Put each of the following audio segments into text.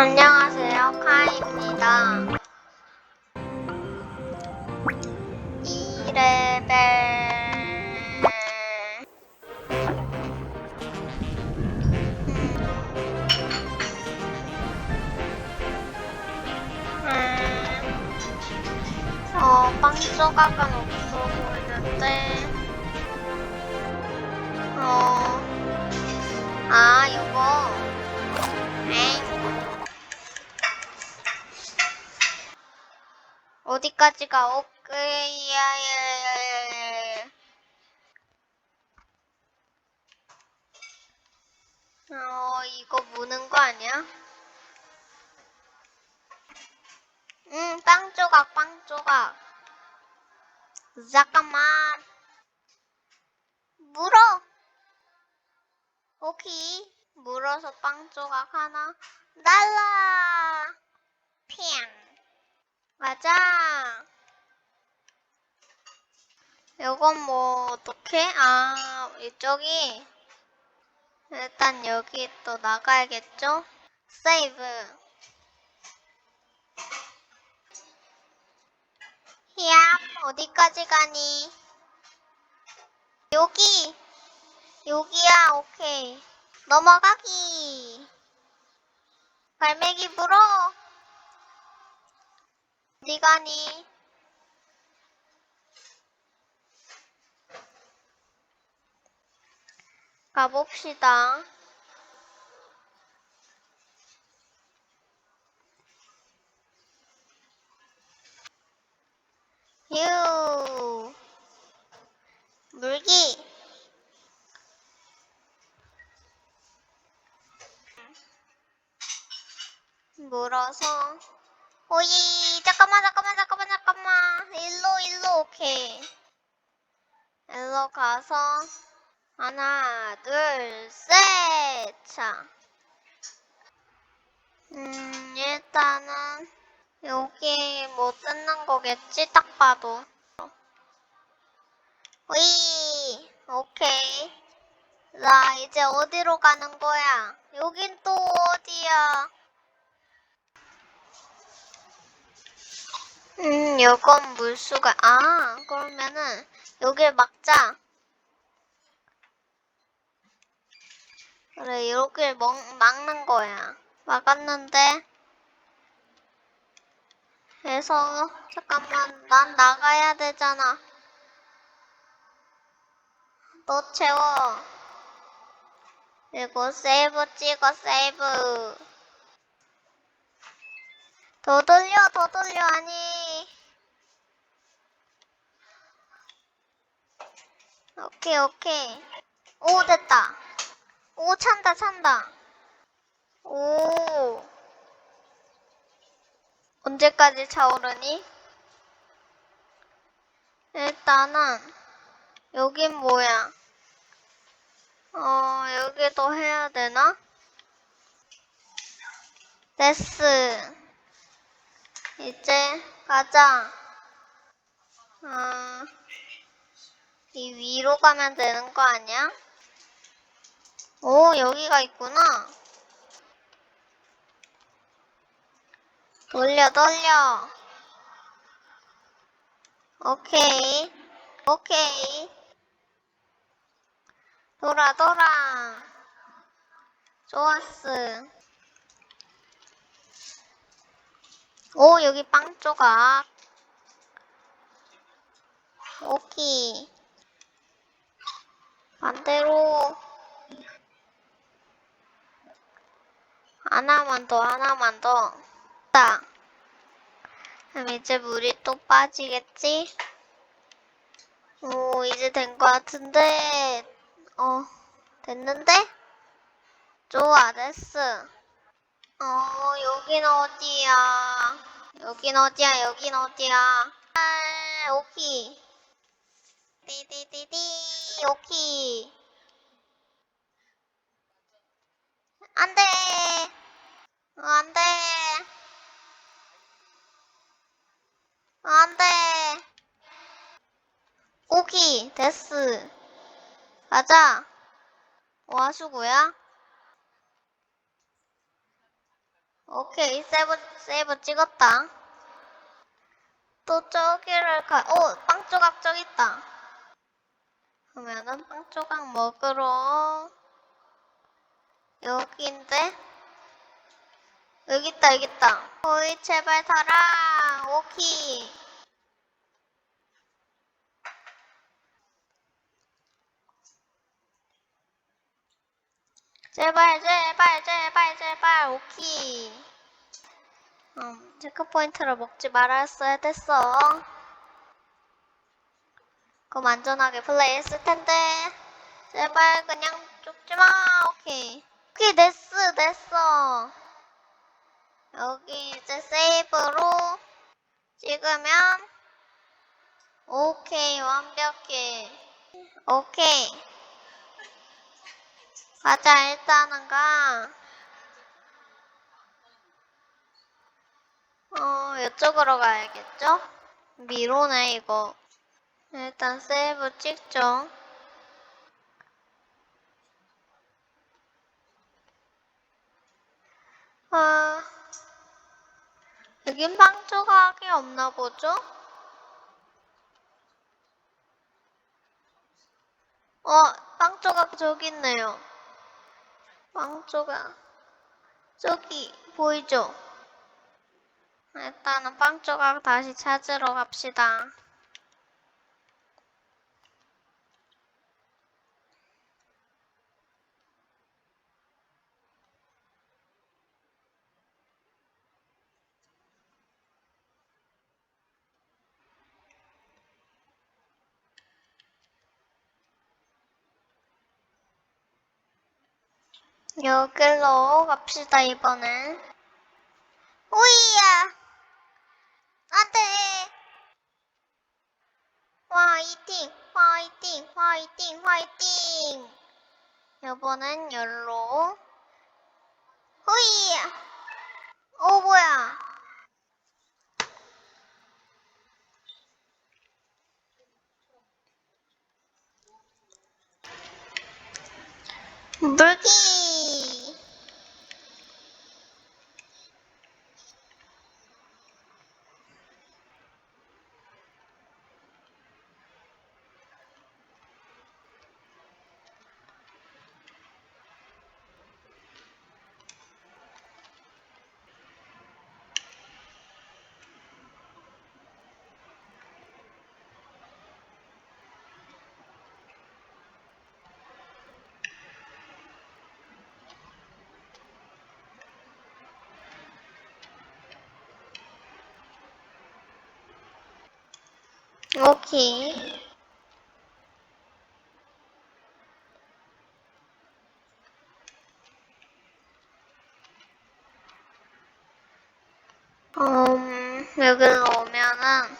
안녕하세요, 카이입니다. 2레벨. 음, 어, 빵 조각은 어디까지가 오케이야 어 이거 무는 거 아니야? 응, 빵 조각, 빵 조각. 잠깐만. 물어. 오케이. 물어서 빵 조각 하나 날라. 핑. 맞아. 이건 뭐 어떻게? 아 이쪽이 일단 여기 또 나가야겠죠? 세이브. 히야 어디까지 가니? 여기 여기야 오케이 넘어가기. 갈매기 불어. 어디 가니? 가봅시다. 휴. 물기. 물어서 오이 오케이 일로 가서 하나 둘 셋 자. 음 일단은 여기 뭐 뜯는 거겠지? 딱 봐도. 오이 오케이. 나 이제 어디로 가는 거야? 여긴 또 어디야 음, 요건 물수가, 아, 그러면은, 여길 막자. 그래, 여길 먹, 막는 거야. 막았는데, 그래서, 잠깐만, 난 나가야 되잖아. 너 채워. 그리고 세이브 찍어, 세이브. 더 돌려, 더 돌려, 아니. 오케이, 오케이. 오, 됐다. 오, 찬다, 찬다. 오. 언제까지 차오르니? 일단은, 여긴 뭐야? 어, 여기도 해야 되나? 데스. 이제 가자. 아, 이 위로 가면 되는 거 아니야? 오, 여기가 있구나. 돌려, 돌려. 오케이. 오케이. 돌아, 돌아. 좋았어. 오, 여기 빵 조각. 오케이. 반대로. 하나만 더, 하나만 더. 딱. 그럼 이제 물이 또 빠지겠지? 오, 이제 된 것 같은데. 어, 됐는데? 좋아, 됐어. 어, 여긴 어디야? 여긴 어디야? 여긴 어디야? 아, 오키. 띠띠띠띠, 오키. 안 돼. 어, 안 돼. 어, 안 돼. 오키, 데스. 가자. 와수구야? 오케이, 세이브, 세이브 찍었다. 또 저기를 가, 오, 빵 조각 저기 있다. 그러면은 빵 조각 먹으러 여기인데? 여기 있다, 여기 있다. 어이, 제발 달아. 오키. 제발, 제발, 제발, 제발. 오키. 음, 체크포인트를 먹지 말았어야 됐어. 그럼 안전하게 플레이했을 텐데. 제발 그냥 죽지 마. 오케이. 오케이, 됐어, 됐어. 여기 이제 세이브로 찍으면 오케이, 완벽해. 오케이. 가자, 일단은 가. 어, 이쪽으로 가야겠죠? 미로네, 이거. 일단 세이브 찍죠. 아, 여긴 빵 조각이 없나 보죠? 어, 빵 조각 저기 있네요. 빵 조각. 저기, 보이죠? 일단은 빵 조각 다시 찾으러 갑시다. 여길로 갑시다, 이번엔. 오이야! 안 돼! 화이팅! 화이팅! 화이팅! 화이팅! 이번엔 열로. 오이야! 오, 뭐야! 물기! 오케이. 음, 여기로 오면은,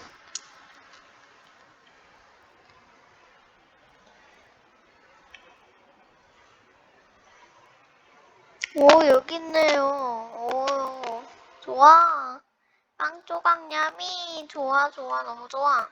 오, 여기 있네요. 오, 좋아. 빵 조각 냠이 좋아, 좋아, 너무 좋아.